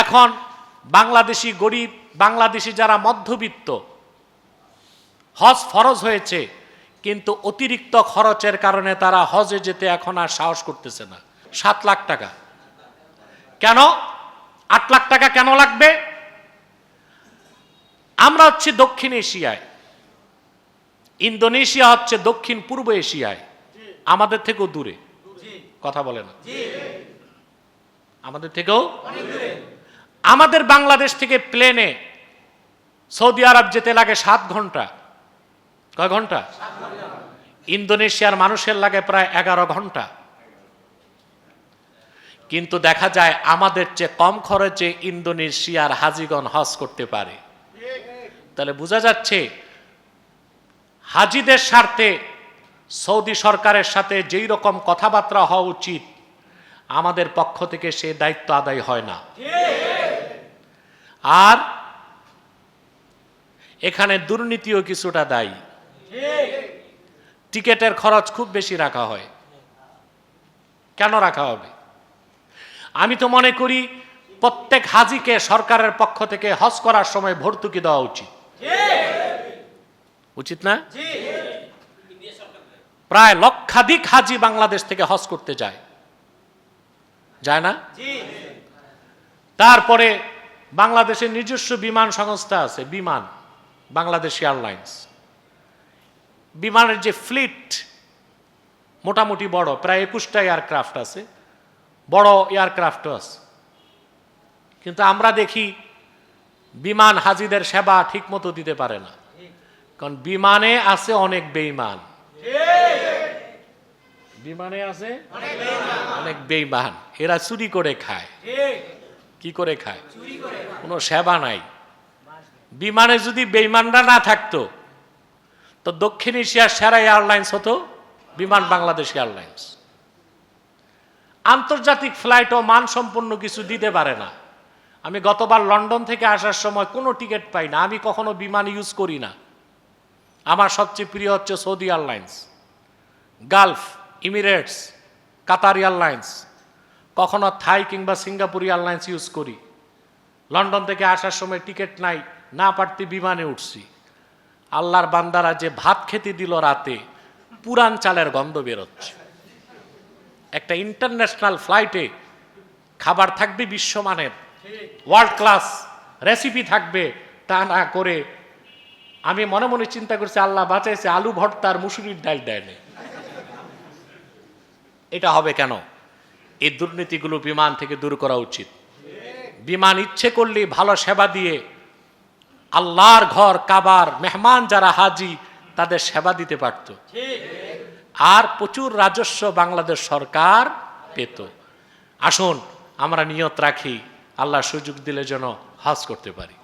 এখন বাংলাদেশি গরিব বাংলাদেশি যারা মধ্যবিত্ত হজ ফরজ হয়েছে কিন্তু অতিরিক্ত খরচের কারণে তারা হজে যেতে এখন আর সাহস করতেছে না। সাত লাখ টাকা। কেন? আট লাখ টাকা কেন লাগবে? আমরা হচ্ছে দক্ষিণ এশিয়ায়। ইন্দোনেশিয়া হচ্ছে দক্ষিণ পূর্ব এশিয়ায়। আমাদের থেকেও দূরে। কথা বলে না। আমাদের থেকেও আমাদের বাংলাদেশ থেকে প্লেনে সৌদি আরব যেতে লাগে সাত ঘণ্টা। কয় ঘণ্টা? ইন্দোনেশিয়ার মানুষের লাগে প্রায় এগারো ঘণ্টা। কিন্তু দেখা যায় আমাদের চেয়ে কম খরচে ইন্দোনেশিয়ার হাজিগণ হজ করতে পারে। তাহলে বোঝা যাচ্ছে হাজিদের স্বার্থে সৌদি সরকারের সাথে যেই রকম কথাবার্তা হওয়া উচিত, আমাদের পক্ষ থেকে সে দায়িত্ব আদায় হয় না। আর এখানে দুর্নীতিও কিছুটা দায়ী। টিকেটের খরচ খুব বেশি রাখা হয়। কেন রাখা হবে? আমি তো মনে করি প্রত্যেক হাজিকে সরকারের পক্ষ থেকে হজ করার সময় ভর্তুকি দেওয়া উচিত। উচিত না? প্রায় লক্ষাধিক হাজি বাংলাদেশ থেকে হজ করতে যায়। যায় না? তারপরে বাংলাদেশের নিজস্ব বিমান সংস্থা আছে, বিমান, বাংলাদেশ এয়ারলাইন্স। বিমানের যে ফ্লিট মোটামুটি বড়, প্রায় একুশটা এয়ারক্রাফট আছে, বড় এয়ারক্রাফটও আছে। কিন্তু আমরা দেখি বিমান হাজিদের সেবা ঠিকমতো দিতে পারে না। কারণ বিমানে আছে অনেক বেইমান বিমানে আছে অনেক বেইমান এরা চুরি করে খায়। কি করে খায়? কোনো সেবা নাই। বিমানে যদি বেইমানরা না থাকতো, তো দক্ষিণ এশিয়ার সেরা এয়ারলাইন্স হতো বিমান বাংলাদেশ এয়ারলাইন্স। আন্তর্জাতিক ফ্লাইটও মানসম্পন্ন কিছু দিতে পারে না। আমি গতবার লন্ডন থেকে আসার সময় কোনো টিকিট পাই না। আমি কখনো বিমান ইউজ করি না। আমার সবচেয়ে প্রিয় হচ্ছে Saudi airlines, Gulf, Emirates, Qatar airlines কখনো থাই কিংবা সিঙ্গাপুর এয়ারলাইন্স ইউজ করি। লন্ডন থেকে আসার সময় টিকিট নাই, না পারতে বিমানে উঠছি। আল্লাহর বান্দারা যে ভাত খেতে দিল রাতে, পুরান চালের গন্ধ বেরোচ্ছে। একটা ইন্টারন্যাশনাল ফ্লাইটে খাবার থাকবে বিশ্বমানের ওয়ার্ল্ড ক্লাস রেসিপি থাকবে তা না করে আমি মনে মনে চিন্তা করছি, আল্লাহ বাঁচাইছে, আলু ভর্তার মুসুরির ডাল দেয়নি। এটা হবে কেন? এই দুর্নীতিগুলো বিমান থেকে দূর করা উচিত। বিমান ইচ্ছে করলে ভালো সেবা দিয়ে আল্লাহর ঘর, কাবার মেহমান যারা হাজি, তাদের সেবা দিতে পারত। আর প্রচুর রাজস্ব বাংলাদেশ সরকার পেত। আসুন, আমরা নিয়ত রাখি, আল্লাহ সুযোগ দিলে যেন হজ করতে পারি।